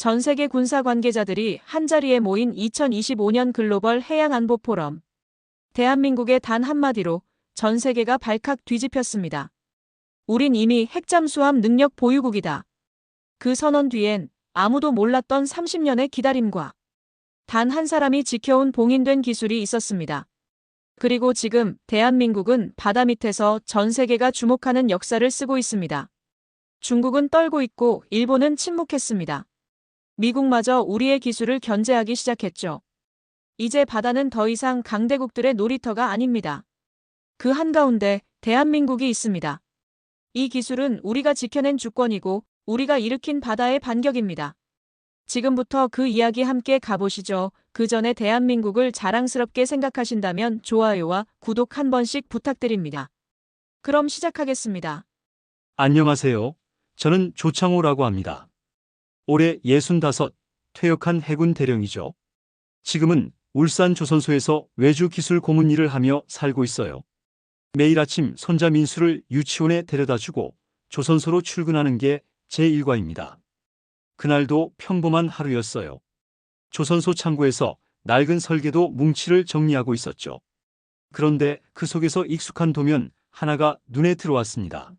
전 세계 군사 관계자들이 한자리에 모인 2025년 글로벌 해양안보 포럼. 대한민국의 단 한마디로 전 세계가 발칵 뒤집혔습니다. 우린 이미 핵잠수함 능력 보유국이다. 그 선언 뒤엔 아무도 몰랐던 30년의 기다림과 단 한 사람이 지켜온 봉인된 기술이 있었습니다. 그리고 지금 대한민국은 바다 밑에서 전 세계가 주목하는 역사를 쓰고 있습니다. 중국은 떨고 있고 일본은 침묵했습니다. 미국마저 우리의 기술을 견제하기 시작했죠. 이제 바다는 더 이상 강대국들의 놀이터가 아닙니다. 그 한가운데 대한민국이 있습니다. 이 기술은 우리가 지켜낸 주권이고 우리가 일으킨 바다의 반격입니다. 지금부터 그 이야기 함께 가보시죠. 그 전에 대한민국을 자랑스럽게 생각하신다면 좋아요와 구독 한 번씩 부탁드립니다. 그럼 시작하겠습니다. 안녕하세요. 저는 조창호라고 합니다. 올해 65, 퇴역한 해군 대령이죠. 지금은 울산 조선소에서 외주 기술 고문 일을 하며 살고 있어요. 매일 아침 손자 민수를 유치원에 데려다 주고 조선소로 출근하는 게 제 일과입니다. 그날도 평범한 하루였어요. 조선소 창고에서 낡은 설계도 뭉치를 정리하고 있었죠. 그런데 그 속에서 익숙한 도면 하나가 눈에 들어왔습니다.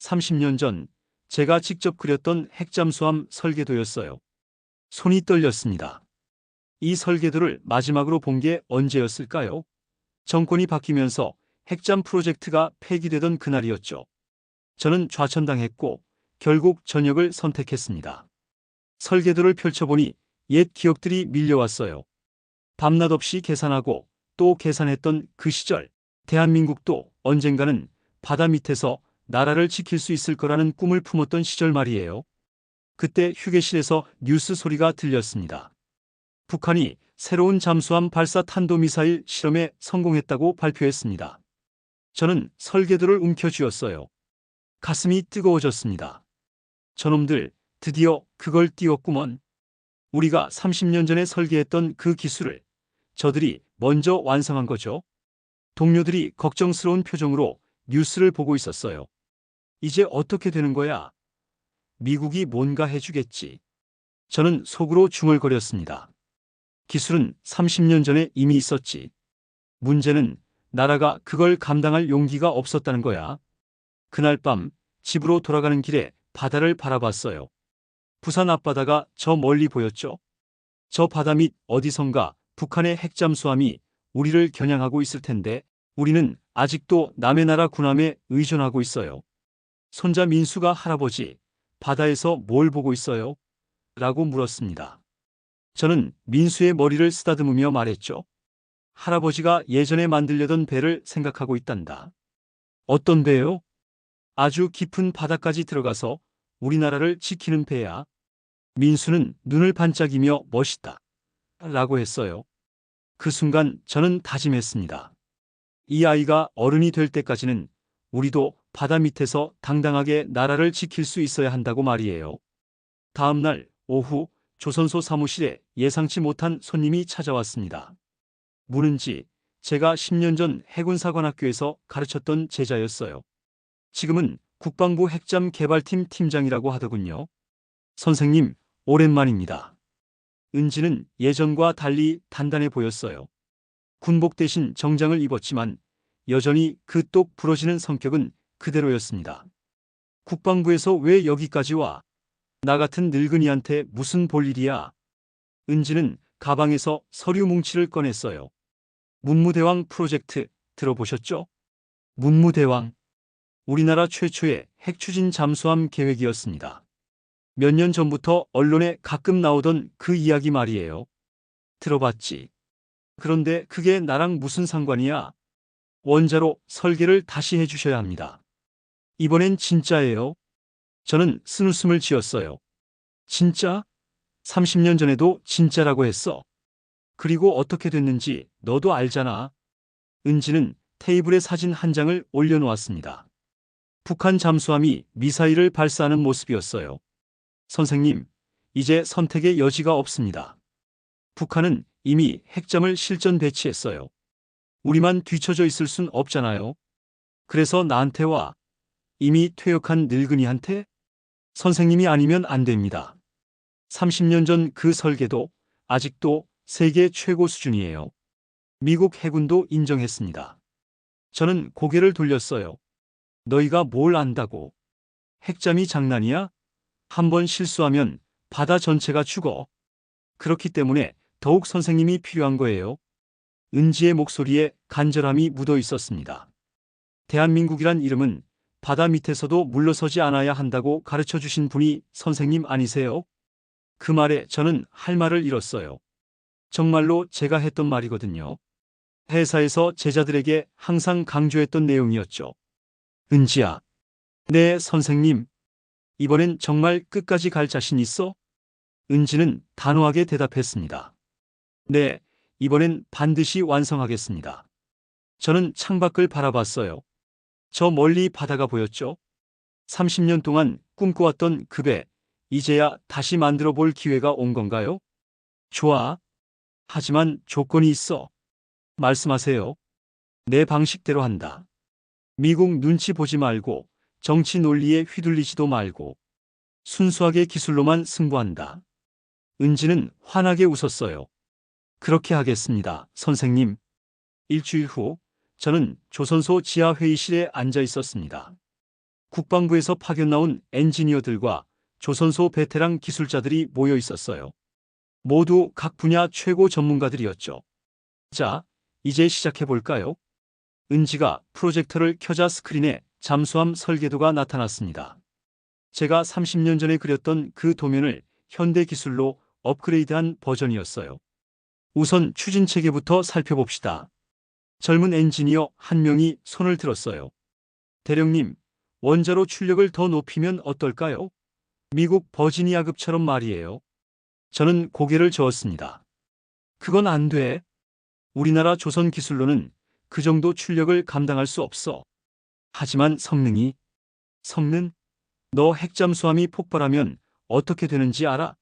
30년 전 제가 직접 그렸던 핵잠수함 설계도였어요. 손이 떨렸습니다. 이 설계도를 마지막으로 본 게 언제였을까요? 정권이 바뀌면서 핵잠 프로젝트가 폐기되던 그날이었죠. 저는 좌천당했고 결국 전역을 선택했습니다. 설계도를 펼쳐보니 옛 기억들이 밀려왔어요. 밤낮 없이 계산하고 또 계산했던 그 시절, 대한민국도 언젠가는 바다 밑에서 나라를 지킬 수 있을 거라는 꿈을 품었던 시절 말이에요. 그때 휴게실에서 뉴스 소리가 들렸습니다. 북한이 새로운 잠수함 발사 탄도미사일 실험에 성공했다고 발표했습니다. 저는 설계도를 움켜쥐었어요. 가슴이 뜨거워졌습니다. 저놈들 드디어 그걸 띄웠구먼. 우리가 30년 전에 설계했던 그 기술을 저들이 먼저 완성한 거죠. 동료들이 걱정스러운 표정으로 뉴스를 보고 있었어요. 이제 어떻게 되는 거야? 미국이 뭔가 해주겠지. 저는 속으로 중얼거렸습니다. 기술은 30년 전에 이미 있었지. 문제는 나라가 그걸 감당할 용기가 없었다는 거야. 그날 밤 집으로 돌아가는 길에 바다를 바라봤어요. 부산 앞바다가 저 멀리 보였죠. 저 바다 밑 어디선가 북한의 핵잠수함이 우리를 겨냥하고 있을 텐데 우리는 아직도 남의 나라 군함에 의존하고 있어요. 손자 민수가 할아버지, 바다에서 뭘 보고 있어요? 라고 물었습니다. 저는 민수의 머리를 쓰다듬으며 말했죠. 할아버지가 예전에 만들려던 배를 생각하고 있단다. 어떤 배요? 아주 깊은 바다까지 들어가서 우리나라를 지키는 배야. 민수는 눈을 반짝이며 멋있다. 라고 했어요. 그 순간 저는 다짐했습니다. 이 아이가 어른이 될 때까지는 우리도 바다 밑에서 당당하게 나라를 지킬 수 있어야 한다고 말이에요. 다음 날 오후 조선소 사무실에 예상치 못한 손님이 찾아왔습니다. 문은지 제가 10년 전 해군사관학교에서 가르쳤던 제자였어요. 지금은 국방부 핵잠 개발팀 팀장이라고 하더군요. 선생님, 오랜만입니다. 은지는 예전과 달리 단단해 보였어요. 군복 대신 정장을 입었지만 여전히 그 똑 부러지는 성격은 그대로였습니다. 국방부에서 왜 여기까지 와? 나 같은 늙은이한테 무슨 볼 일이야? 은지는 가방에서 서류 뭉치를 꺼냈어요. 문무대왕 프로젝트 들어보셨죠? 문무대왕. 우리나라 최초의 핵추진 잠수함 계획이었습니다. 몇 년 전부터 언론에 가끔 나오던 그 이야기 말이에요. 들어봤지. 그런데 그게 나랑 무슨 상관이야? 원자로 설계를 다시 해주셔야 합니다. 이번엔 진짜예요. 저는 쓴웃음을 지었어요. 진짜? 30년 전에도 진짜라고 했어. 그리고 어떻게 됐는지 너도 알잖아. 은지는 테이블에 사진 한 장을 올려놓았습니다. 북한 잠수함이 미사일을 발사하는 모습이었어요. 선생님, 이제 선택의 여지가 없습니다. 북한은 이미 핵잠을 실전 배치했어요. 우리만 뒤처져 있을 순 없잖아요. 그래서 나한테 와. 이미 퇴역한 늙은이한테? 선생님이 아니면 안 됩니다. 30년 전 그 설계도 아직도 세계 최고 수준이에요. 미국 해군도 인정했습니다. 저는 고개를 돌렸어요. 너희가 뭘 안다고? 핵잠이 장난이야? 한 번 실수하면 바다 전체가 죽어. 그렇기 때문에 더욱 선생님이 필요한 거예요. 은지의 목소리에 간절함이 묻어 있었습니다. 대한민국이란 이름은 바다 밑에서도 물러서지 않아야 한다고 가르쳐 주신 분이 선생님 아니세요? 그 말에 저는 할 말을 잃었어요. 정말로 제가 했던 말이거든요. 회사에서 제자들에게 항상 강조했던 내용이었죠. 은지야. 네, 선생님. 이번엔 정말 끝까지 갈 자신 있어? 은지는 단호하게 대답했습니다. 네, 이번엔 반드시 완성하겠습니다. 저는 창밖을 바라봤어요. 저 멀리 바다가 보였죠? 30년 동안 꿈꿔왔던 그 배, 이제야 다시 만들어 볼 기회가 온 건가요? 좋아. 하지만 조건이 있어. 말씀하세요. 내 방식대로 한다. 미국 눈치 보지 말고 정치 논리에 휘둘리지도 말고 순수하게 기술로만 승부한다. 은지는 환하게 웃었어요. 그렇게 하겠습니다, 선생님. 일주일 후 저는 조선소 지하 회의실에 앉아 있었습니다. 국방부에서 파견 나온 엔지니어들과 조선소 베테랑 기술자들이 모여 있었어요. 모두 각 분야 최고 전문가들이었죠. 자, 이제 시작해 볼까요? 은지가 프로젝터를 켜자 스크린에 잠수함 설계도가 나타났습니다. 제가 30년 전에 그렸던 그 도면을 현대 기술로 업그레이드한 버전이었어요. 우선 추진 체계부터 살펴봅시다. 젊은 엔지니어 한 명이 손을 들었어요. 대령님, 원자로 출력을 더 높이면 어떨까요? 미국 버지니아급처럼 말이에요. 저는 고개를 저었습니다. 그건 안 돼. 우리나라 조선 기술로는 그 정도 출력을 감당할 수 없어. 하지만 성능이 성능? 너 핵잠수함이 폭발하면 어떻게 되는지 알아?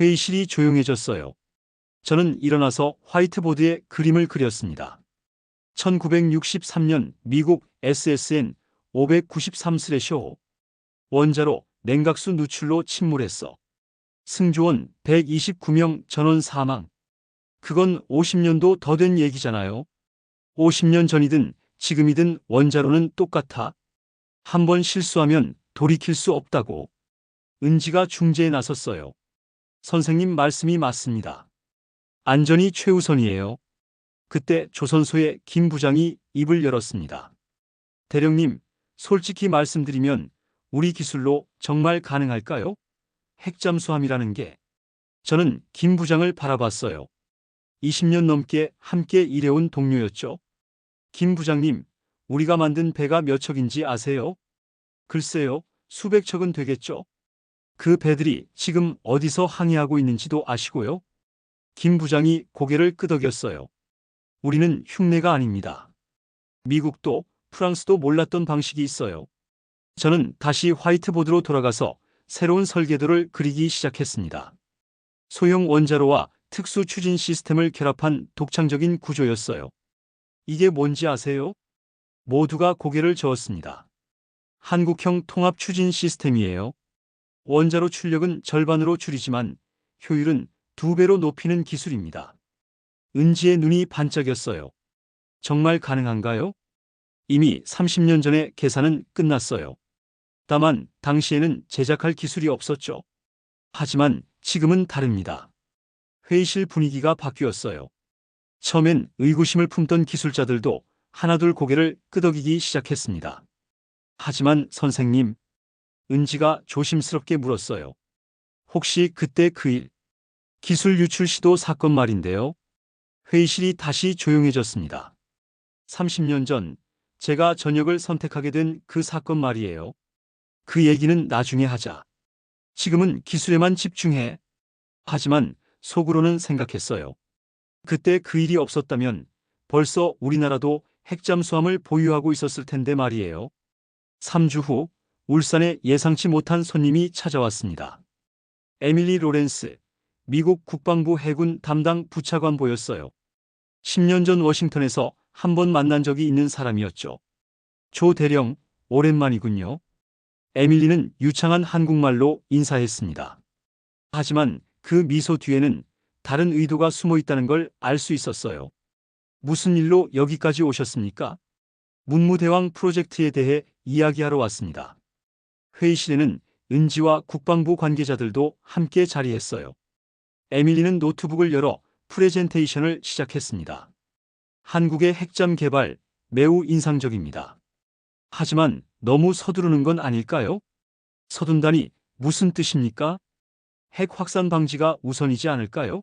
회의실이 조용해졌어요. 저는 일어나서 화이트보드에 그림을 그렸습니다. 1963년 미국 SSN 593-5 원자로 냉각수 누출로 침몰했어. 승조원 129명 전원 사망. 그건 50년도 더 된 얘기잖아요. 50년 전이든 지금이든 원자로는 똑같아. 한 번 실수하면 돌이킬 수 없다고. 은지가 중재에 나섰어요. 선생님 말씀이 맞습니다. 안전이 최우선이에요. 그때 조선소의 김 부장이 입을 열었습니다. 대령님, 솔직히 말씀드리면 우리 기술로 정말 가능할까요? 핵잠수함이라는 게. 저는 김 부장을 바라봤어요. 20년 넘게 함께 일해온 동료였죠. 김 부장님, 우리가 만든 배가 몇 척인지 아세요? 글쎄요, 수백 척은 되겠죠. 그 배들이 지금 어디서 항해하고 있는지도 아시고요. 김 부장이 고개를 끄덕였어요. 우리는 흉내가 아닙니다. 미국도 프랑스도 몰랐던 방식이 있어요. 저는 다시 화이트보드로 돌아가서 새로운 설계도를 그리기 시작했습니다. 소형 원자로와 특수 추진 시스템을 결합한 독창적인 구조였어요. 이게 뭔지 아세요? 모두가 고개를 저었습니다. 한국형 통합 추진 시스템이에요. 원자로 출력은 절반으로 줄이지만 효율은 두 배로 높이는 기술입니다. 은지의 눈이 반짝였어요. 정말 가능한가요? 이미 30년 전에 계산은 끝났어요. 다만 당시에는 제작할 기술이 없었죠. 하지만 지금은 다릅니다. 회의실 분위기가 바뀌었어요. 처음엔 의구심을 품던 기술자들도 하나둘 고개를 끄덕이기 시작했습니다. 하지만 선생님, 은지가 조심스럽게 물었어요. 혹시 그때 그 일, 기술 유출 시도 사건 말인데요. 회의실이 다시 조용해졌습니다. 30년 전 제가 전역을 선택하게 된 그 사건 말이에요. 그 얘기는 나중에 하자. 지금은 기술에만 집중해. 하지만 속으로는 생각했어요. 그때 그 일이 없었다면 벌써 우리나라도 핵잠수함을 보유하고 있었을 텐데 말이에요. 3주 후 울산에 예상치 못한 손님이 찾아왔습니다. 에밀리 로렌스, 미국 국방부 해군 담당 부차관보였어요. 10년 전 워싱턴에서 한 번 만난 적이 있는 사람이었죠. 조 대령, 오랜만이군요. 에밀리는 유창한 한국말로 인사했습니다. 하지만 그 미소 뒤에는 다른 의도가 숨어 있다는 걸 알 수 있었어요. 무슨 일로 여기까지 오셨습니까? 문무대왕 프로젝트에 대해 이야기하러 왔습니다. 회의실에는 은지와 국방부 관계자들도 함께 자리했어요. 에밀리는 노트북을 열어 프레젠테이션을 시작했습니다. 한국의 핵잠 개발 매우 인상적입니다. 하지만 너무 서두르는 건 아닐까요? 서둔다니 무슨 뜻입니까? 핵 확산 방지가 우선이지 않을까요?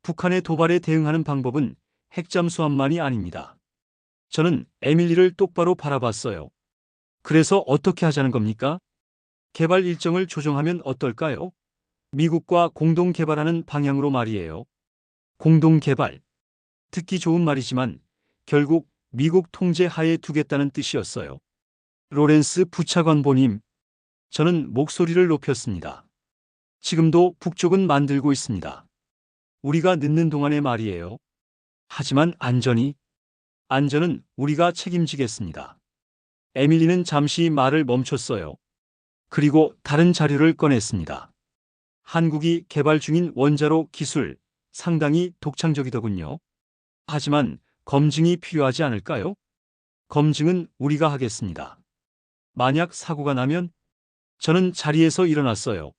북한의 도발에 대응하는 방법은 핵잠수함만이 아닙니다. 저는 에밀리를 똑바로 바라봤어요. 그래서 어떻게 하자는 겁니까? 개발 일정을 조정하면 어떨까요? 미국과 공동 개발하는 방향으로 말이에요. 공동 개발. 듣기 좋은 말이지만 결국 미국 통제 하에 두겠다는 뜻이었어요. 로렌스 부차관보님, 저는 목소리를 높였습니다. 지금도 북쪽은 만들고 있습니다. 우리가 늦는 동안의 말이에요. 하지만 안전이, 안전은 우리가 책임지겠습니다. 에밀리는 잠시 말을 멈췄어요. 그리고 다른 자료를 꺼냈습니다. 한국이 개발 중인 원자로 기술 상당히 독창적이더군요. 하지만 검증이 필요하지 않을까요? 검증은 우리가 하겠습니다. 만약 사고가 나면 저는 자리에서 일어났어요.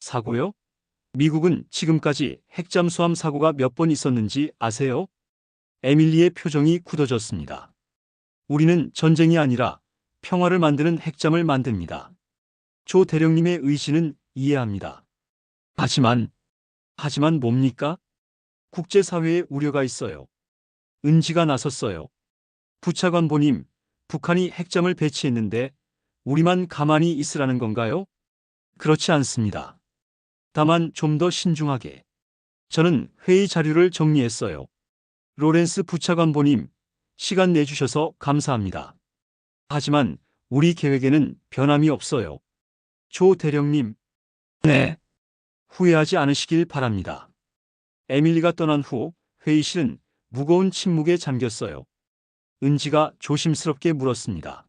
사고요? 미국은 지금까지 핵잠수함 사고가 몇 번 있었는지 아세요? 에밀리의 표정이 굳어졌습니다. 우리는 전쟁이 아니라 평화를 만드는 핵잠을 만듭니다. 조 대령님의 의지는 이해합니다. 하지만, 하지만 뭡니까? 국제사회에 우려가 있어요. 은지가 나섰어요. 부차관보님, 북한이 핵잠을 배치했는데 우리만 가만히 있으라는 건가요? 그렇지 않습니다. 다만 좀 더 신중하게. 저는 회의 자료를 정리했어요. 로렌스 부차관보님, 시간 내주셔서 감사합니다. 하지만 우리 계획에는 변함이 없어요. 조 대령님. 네. 후회하지 않으시길 바랍니다. 에밀리가 떠난 후 회의실은 무거운 침묵에 잠겼어요. 은지가 조심스럽게 물었습니다.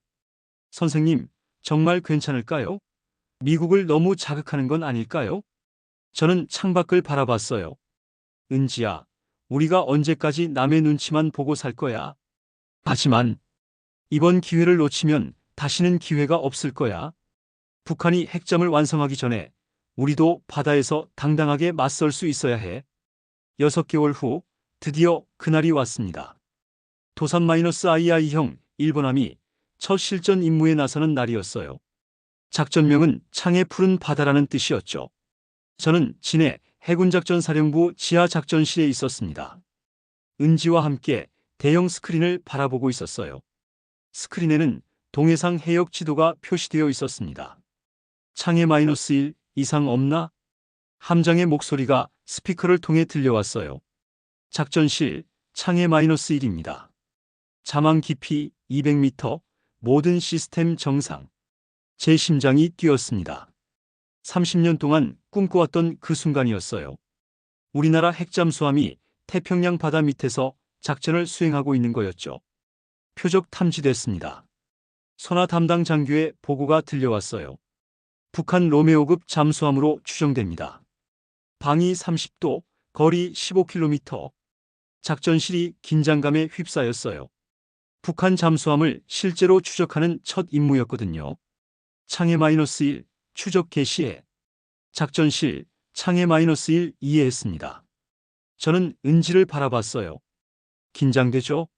선생님, 정말 괜찮을까요? 미국을 너무 자극하는 건 아닐까요? 저는 창밖을 바라봤어요. 은지야, 우리가 언제까지 남의 눈치만 보고 살 거야? 하지만 이번 기회를 놓치면 다시는 기회가 없을 거야. 북한이 핵잠을 완성하기 전에 우리도 바다에서 당당하게 맞설 수 있어야 해. 6개월 후 드디어 그날이 왔습니다. 도산-II형 일본함이 첫 실전 임무에 나서는 날이었어요. 작전명은 창의 푸른 바다라는 뜻이었죠. 저는 진해 해군작전사령부 지하작전실에 있었습니다. 은지와 함께 대형 스크린을 바라보고 있었어요. 스크린에는 동해상 해역 지도가 표시되어 있었습니다. 창에 마이너스 1 이상 없나? 함장의 목소리가 스피커를 통해 들려왔어요. 작전실 창에 마이너스 1입니다. 자망 깊이 200m, 모든 시스템 정상. 제 심장이 뛰었습니다. 30년 동안 꿈꿔왔던 그 순간이었어요. 우리나라 핵잠수함이 태평양 바다 밑에서 작전을 수행하고 있는 거였죠. 표적 탐지됐습니다. 선화 담당 장교의 보고가 들려왔어요. 북한 로메오급 잠수함으로 추정됩니다. 방위 30도, 거리 15km. 작전실이 긴장감에 휩싸였어요. 북한 잠수함을 실제로 추적하는 첫 임무였거든요. 창에 마이너스 1, 추적 개시에 작전실 창에 마이너스 1 이해했습니다. 저는 은지를 바라봤어요. 긴장되죠?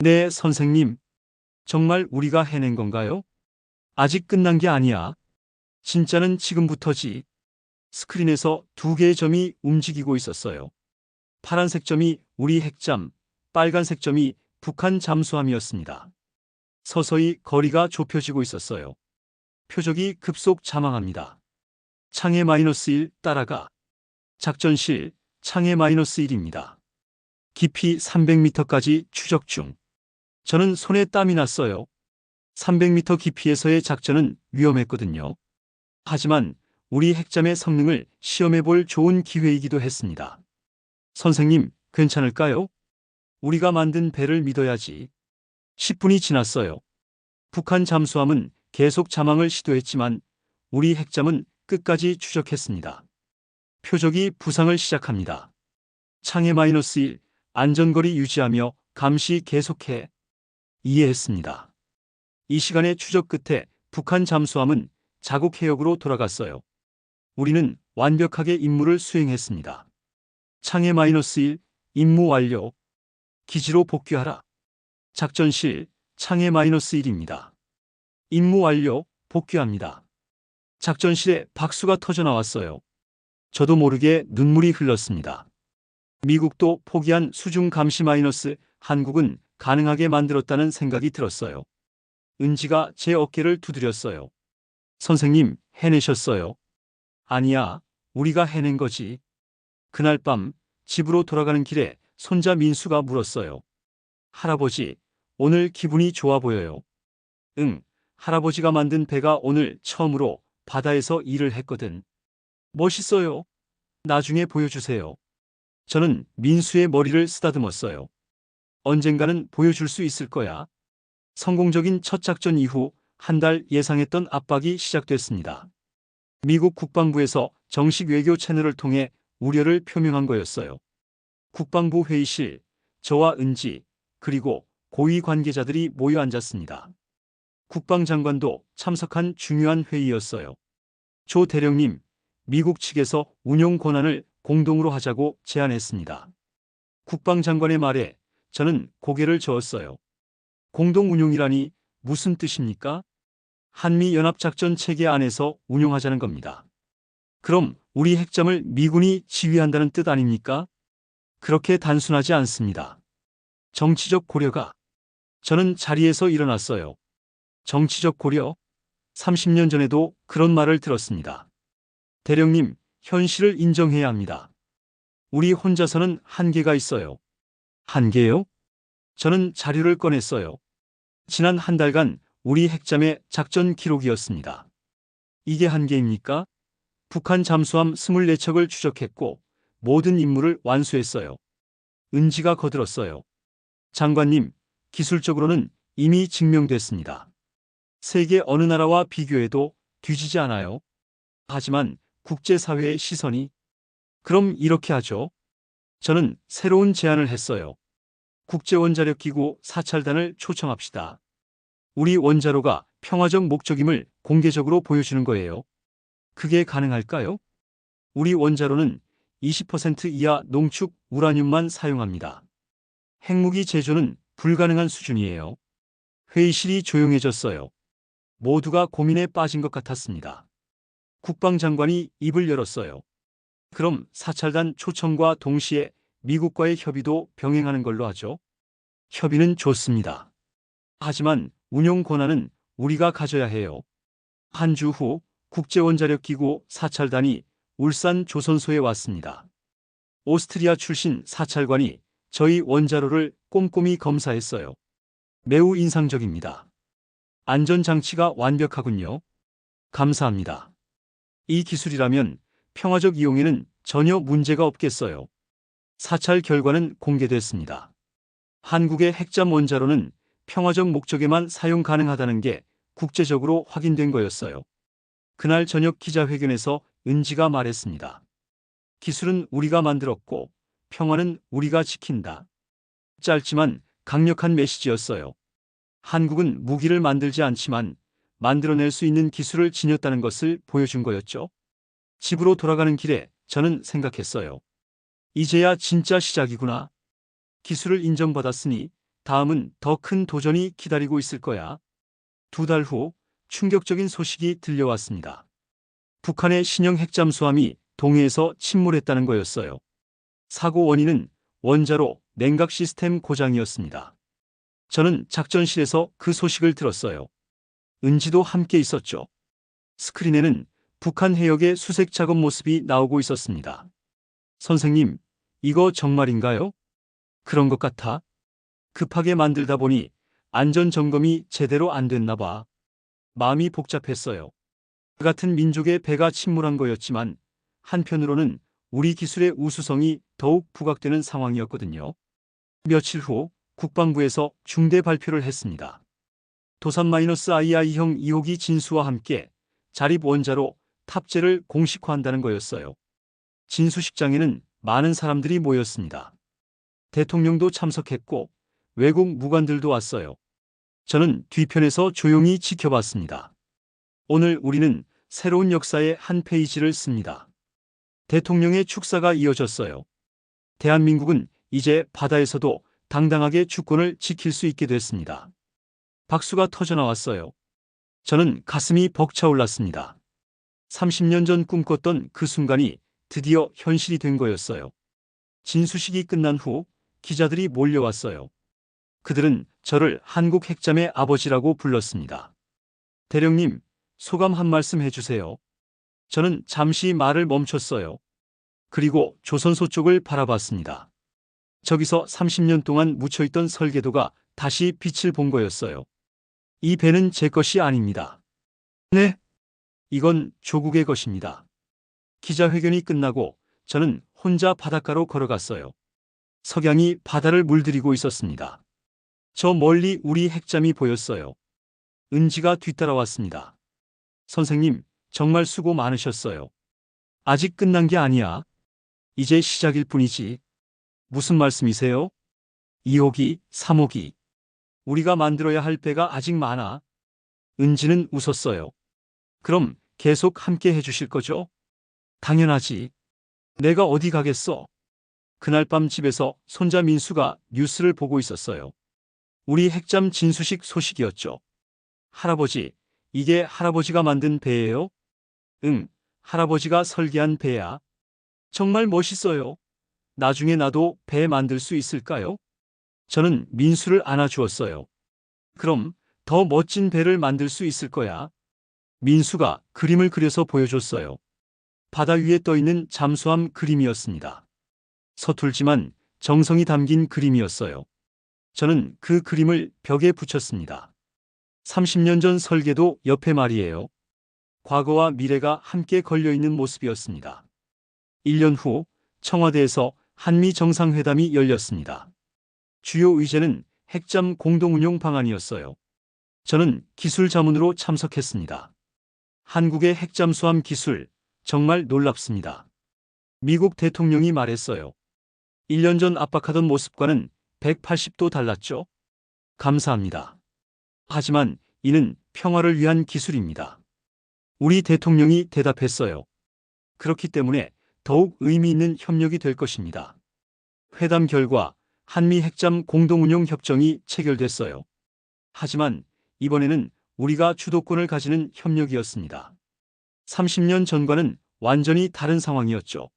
네, 선생님. 정말 우리가 해낸 건가요? 아직 끝난 게 아니야. 진짜는 지금부터지. 스크린에서 두 개의 점이 움직이고 있었어요. 파란색 점이 우리 핵잠, 빨간색 점이 북한 잠수함이었습니다. 서서히 거리가 좁혀지고 있었어요. 표적이 급속 자망합니다. 창에 마이너스 1 따라가. 작전실 창에 마이너스 1입니다. 깊이 300m까지 추적 중. 저는 손에 땀이 났어요. 300m 깊이에서의 작전은 위험했거든요. 하지만 우리 핵잠의 성능을 시험해 볼 좋은 기회이기도 했습니다. 선생님, 괜찮을까요? 우리가 만든 배를 믿어야지. 10분이 지났어요. 북한 잠수함은 계속 자망을 시도했지만 우리 핵잠은 끝까지 추적했습니다. 표적이 부상을 시작합니다. 창해 마이너스 1, 안전거리 유지하며 감시 계속해. 이해했습니다. 이 시간의 추적 끝에 북한 잠수함은 자국 해역으로 돌아갔어요. 우리는 완벽하게 임무를 수행했습니다. 창해 마이너스 1, 임무 완료. 기지로 복귀하라. 작전실, 창해 마이너스 1입니다. 임무 완료, 복귀합니다. 작전실에 박수가 터져 나왔어요. 저도 모르게 눈물이 흘렀습니다. 미국도 포기한 수중 감시 마이너스 한국은 가능하게 만들었다는 생각이 들었어요. 은지가 제 어깨를 두드렸어요. 선생님, 해내셨어요. 아니야, 우리가 해낸 거지. 그날 밤 집으로 돌아가는 길에 손자 민수가 물었어요. 할아버지, 오늘 기분이 좋아 보여요. 응, 할아버지가 만든 배가 오늘 처음으로 바다에서 일을 했거든. 멋있어요. 나중에 보여주세요. 저는 민수의 머리를 쓰다듬었어요. 언젠가는 보여줄 수 있을 거야. 성공적인 첫 작전 이후 한 달 예상했던 압박이 시작됐습니다. 미국 국방부에서 정식 외교 채널을 통해 우려를 표명한 거였어요. 국방부 회의실, 저와 은지, 그리고 고위 관계자들이 모여 앉았습니다. 국방장관도 참석한 중요한 회의였어요. 조 대령님, 미국 측에서 운용 권한을 공동으로 하자고 제안했습니다. 국방장관의 말에 저는 고개를 저었어요. 공동 운용이라니 무슨 뜻입니까? 한미 연합작전 체계 안에서 운용하자는 겁니다. 그럼 우리 핵잠을 미군이 지휘한다는 뜻 아닙니까? 그렇게 단순하지 않습니다. 정치적 고려가 저는 자리에서 일어났어요. 정치적 고려? 30년 전에도 그런 말을 들었습니다. 대령님, 현실을 인정해야 합니다. 우리 혼자서는 한계가 있어요. 한계요? 저는 자료를 꺼냈어요. 지난 한 달간 우리 핵잠의 작전 기록이었습니다. 이게 한계입니까? 북한 잠수함 24척을 추적했고 모든 임무를 완수했어요. 은지가 거들었어요. 장관님, 기술적으로는 이미 증명됐습니다. 세계 어느 나라와 비교해도 뒤지지 않아요. 하지만 국제사회의 시선이 그럼 이렇게 하죠. 저는 새로운 제안을 했어요. 국제원자력기구 사찰단을 초청합시다. 우리 원자로가 평화적 목적임을 공개적으로 보여주는 거예요. 그게 가능할까요? 우리 원자로는 20% 이하 농축 우라늄만 사용합니다. 핵무기 제조는 불가능한 수준이에요. 회의실이 조용해졌어요. 모두가 고민에 빠진 것 같았습니다. 국방장관이 입을 열었어요. 그럼 사찰단 초청과 동시에 미국과의 협의도 병행하는 걸로 하죠. 협의는 좋습니다. 하지만 운용 권한은 우리가 가져야 해요. 한 주 후 국제원자력기구 사찰단이 울산 조선소에 왔습니다. 오스트리아 출신 사찰관이 저희 원자로를 꼼꼼히 검사했어요. 매우 인상적입니다. 안전장치가 완벽하군요. 감사합니다. 이 기술이라면 평화적 이용에는 전혀 문제가 없겠어요. 사찰 결과는 공개됐습니다. 한국의 핵잠 원자로는 평화적 목적에만 사용 가능하다는 게 국제적으로 확인된 거였어요. 그날 저녁 기자회견에서 은지가 말했습니다. 기술은 우리가 만들었고 평화는 우리가 지킨다. 짧지만 강력한 메시지였어요. 한국은 무기를 만들지 않지만 만들어낼 수 있는 기술을 지녔다는 것을 보여준 거였죠. 집으로 돌아가는 길에 저는 생각했어요. 이제야 진짜 시작이구나. 기술을 인정받았으니 다음은 더 큰 도전이 기다리고 있을 거야. 두 달 후 충격적인 소식이 들려왔습니다. 북한의 신형 핵잠수함이 동해에서 침몰했다는 거였어요. 사고 원인은 원자로 냉각 시스템 고장이었습니다. 저는 작전실에서 그 소식을 들었어요. 은지도 함께 있었죠. 스크린에는 북한 해역의 수색 작업 모습이 나오고 있었습니다. 선생님, 이거 정말인가요? 그런 것 같아. 급하게 만들다 보니 안전 점검이 제대로 안 됐나 봐. 마음이 복잡했어요. 그 같은 민족의 배가 침몰한 거였지만 한편으로는 우리 기술의 우수성이 더욱 부각되는 상황이었거든요. 며칠 후 국방부에서 중대 발표를 했습니다. 도산-II형 2호기 진수와 함께 자립 원자로 탑재를 공식화한다는 거였어요. 진수식장에는 많은 사람들이 모였습니다. 대통령도 참석했고 외국 무관들도 왔어요. 저는 뒤편에서 조용히 지켜봤습니다. 오늘 우리는 새로운 역사의 한 페이지를 씁니다. 대통령의 축사가 이어졌어요. 대한민국은 이제 바다에서도 당당하게 주권을 지킬 수 있게 됐습니다. 박수가 터져나왔어요. 저는 가슴이 벅차올랐습니다. 30년 전 꿈꿨던 그 순간이 드디어 현실이 된 거였어요. 진수식이 끝난 후 기자들이 몰려왔어요. 그들은 저를 한국 핵잠의 아버지라고 불렀습니다. 대령님, 소감 한 말씀 해주세요. 저는 잠시 말을 멈췄어요. 그리고 조선소 쪽을 바라봤습니다. 저기서 30년 동안 묻혀있던 설계도가 다시 빛을 본 거였어요. 이 배는 제 것이 아닙니다. 네? 이건 조국의 것입니다. 기자회견이 끝나고 저는 혼자 바닷가로 걸어갔어요. 석양이 바다를 물들이고 있었습니다. 저 멀리 우리 핵잠이 보였어요. 은지가 뒤따라왔습니다. 선생님, 정말 수고 많으셨어요. 아직 끝난 게 아니야. 이제 시작일 뿐이지. 무슨 말씀이세요? 2호기, 3호기. 우리가 만들어야 할 배가 아직 많아. 은지는 웃었어요. 그럼 계속 함께 해주실 거죠? 당연하지. 내가 어디 가겠어? 그날 밤 집에서 손자 민수가 뉴스를 보고 있었어요. 우리 핵잠 진수식 소식이었죠. 할아버지, 이게 할아버지가 만든 배예요? 응, 할아버지가 설계한 배야. 정말 멋있어요. 나중에 나도 배 만들 수 있을까요? 저는 민수를 안아주었어요. 그럼 더 멋진 배를 만들 수 있을 거야. 민수가 그림을 그려서 보여줬어요. 바다 위에 떠 있는 잠수함 그림이었습니다. 서툴지만 정성이 담긴 그림이었어요. 저는 그 그림을 벽에 붙였습니다. 30년 전 설계도 옆에 말이에요. 과거와 미래가 함께 걸려 있는 모습이었습니다. 1년 후 청와대에서 한미 정상회담이 열렸습니다. 주요 의제는 핵잠 공동운용 방안이었어요. 저는 기술 자문으로 참석했습니다. 한국의 핵잠수함 기술 정말 놀랍습니다. 미국 대통령이 말했어요. 1년 전 압박하던 모습과는 180도 달랐죠? 감사합니다. 하지만 이는 평화를 위한 기술입니다. 우리 대통령이 대답했어요. 그렇기 때문에 더욱 의미 있는 협력이 될 것입니다. 회담 결과 한미 핵잠 공동운용 협정이 체결됐어요. 하지만 이번에는 우리가 주도권을 가지는 협력이었습니다. 30년 전과는 완전히 다른 상황이었죠.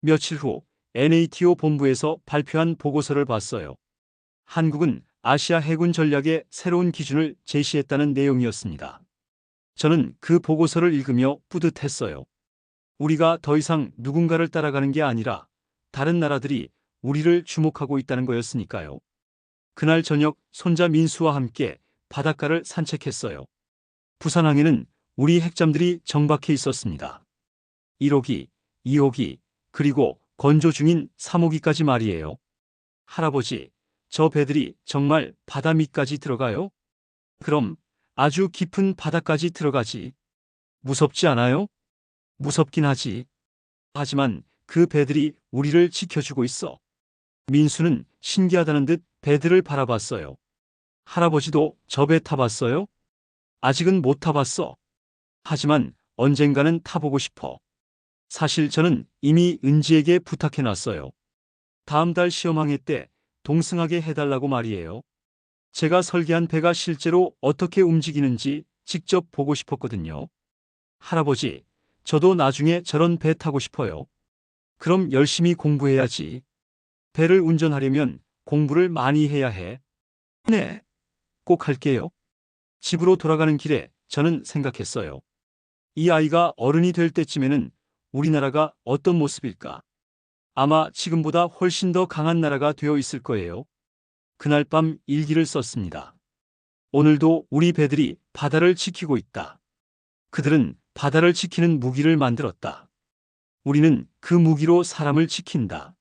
며칠 후 NATO 본부에서 발표한 보고서를 봤어요. 한국은 아시아 해군 전략의 새로운 기준을 제시했다는 내용이었습니다. 저는 그 보고서를 읽으며 뿌듯했어요. 우리가 더 이상 누군가를 따라가는 게 아니라 다른 나라들이 우리를 주목하고 있다는 거였으니까요. 그날 저녁 손자 민수와 함께 바닷가를 산책했어요. 부산항에는 우리 핵잠들이 정박해 있었습니다. 1호기, 2호기, 그리고 건조 중인 3호기까지 말이에요. 할아버지, 저 배들이 정말 바다 밑까지 들어가요? 그럼 아주 깊은 바다까지 들어가지. 무섭지 않아요? 무섭긴 하지. 하지만 그 배들이 우리를 지켜주고 있어. 민수는 신기하다는 듯 배들을 바라봤어요. 할아버지도 저 배 타봤어요? 아직은 못 타봤어. 하지만 언젠가는 타보고 싶어. 사실 저는 이미 은지에게 부탁해놨어요. 다음 달 시험항해 때 동승하게 해달라고 말이에요. 제가 설계한 배가 실제로 어떻게 움직이는지 직접 보고 싶었거든요. 할아버지, 저도 나중에 저런 배 타고 싶어요. 그럼 열심히 공부해야지. 배를 운전하려면 공부를 많이 해야 해. 네, 꼭 할게요. 집으로 돌아가는 길에 저는 생각했어요. 이 아이가 어른이 될 때쯤에는 우리나라가 어떤 모습일까? 아마 지금보다 훨씬 더 강한 나라가 되어 있을 거예요. 그날 밤 일기를 썼습니다. 오늘도 우리 배들이 바다를 지키고 있다. 그들은 바다를 지키는 무기를 만들었다. 우리는 그 무기로 사람을 지킨다.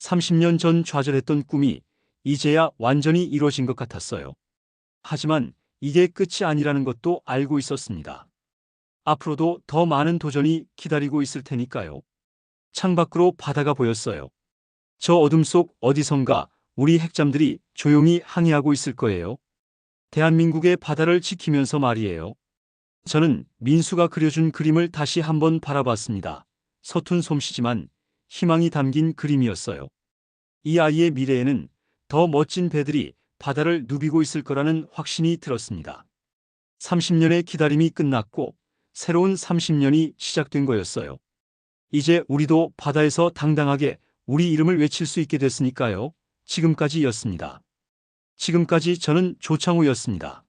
30년 전 좌절했던 꿈이 이제야 완전히 이루어진 것 같았어요. 하지만 이게 끝이 아니라는 것도 알고 있었습니다. 앞으로도 더 많은 도전이 기다리고 있을 테니까요. 창밖으로 바다가 보였어요. 저 어둠 속 어디선가 우리 핵잠들이 조용히 항해하고 있을 거예요. 대한민국의 바다를 지키면서 말이에요. 저는 민수가 그려준 그림을 다시 한번 바라봤습니다. 서툰 솜씨지만 희망이 담긴 그림이었어요. 이 아이의 미래에는 더 멋진 배들이 바다를 누비고 있을 거라는 확신이 들었습니다. 30년의 기다림이 끝났고 새로운 30년이 시작된 거였어요. 이제 우리도 바다에서 당당하게 우리 이름을 외칠 수 있게 됐으니까요. 지금까지였습니다. 지금까지 저는 조창우였습니다.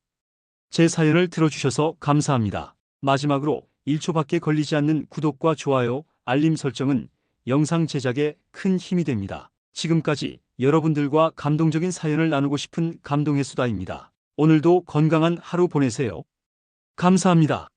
제 사연을 들어주셔서 감사합니다. 마지막으로 1초밖에 걸리지 않는 구독과 좋아요, 알림 설정은 영상 제작에 큰 힘이 됩니다. 지금까지 여러분들과 감동적인 사연을 나누고 싶은 감동의 수다입니다. 오늘도 건강한 하루 보내세요. 감사합니다.